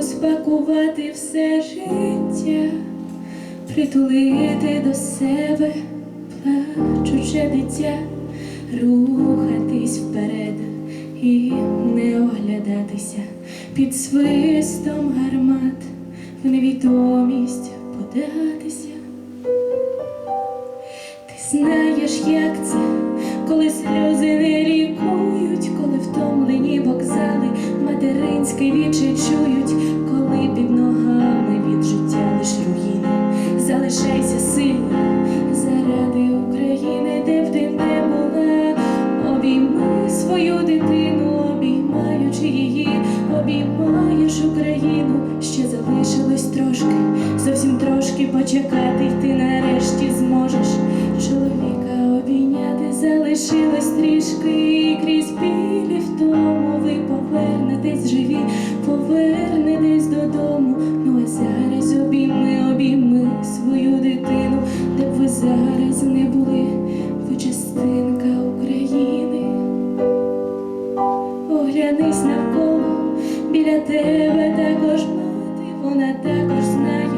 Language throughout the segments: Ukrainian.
розпакувати все життя, притулити до себе плачуче дитя, рухатись вперед і не оглядатися під свистом гармат, в невідомість податися. Ти знаєш, як це, коли сльози не лікують, коли втомлені вокзали материнське вічі обіймаєш Україну, ще залишилось трошки, зовсім трошки почекати, й ти нарешті зможеш чоловіка обійняти, залишилось трішки і крізь білі втому ви повернетесь живі, повернетесь додому. Ну зараз обійми, обійми свою дитину, де ви зараз не були, ви частинка України. Оглянись навколо, біля тебе також мати, вона також знає,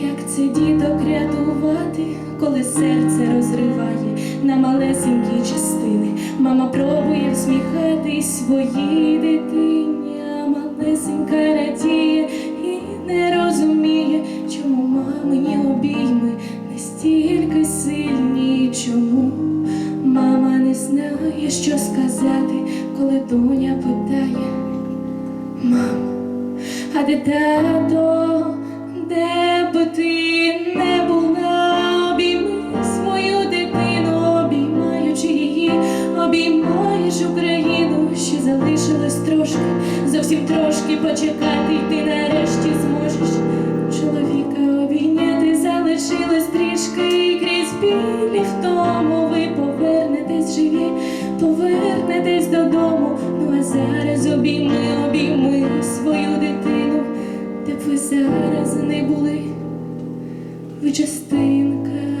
як це діток рятувати, коли серце розриває на малесенькі частини. Мама пробує всміхатись своїй дитині, а малесенька радіє і не розуміє, чому мамині обійми настільки сильні, чому мама не знає, що сказати, коли доня питає. Мама, а де тато, де б ти не була, обійми свою дитину, обіймаючи її, обіймаєш Україну, ще залишилось трошки, зовсім трошки почекати, і ти нарешті зможеш. Чоловіка обійняти, залишилось трішки і крізь білі втому ви повернетесь живі, повернетесь додому. зараз не були ви частинка.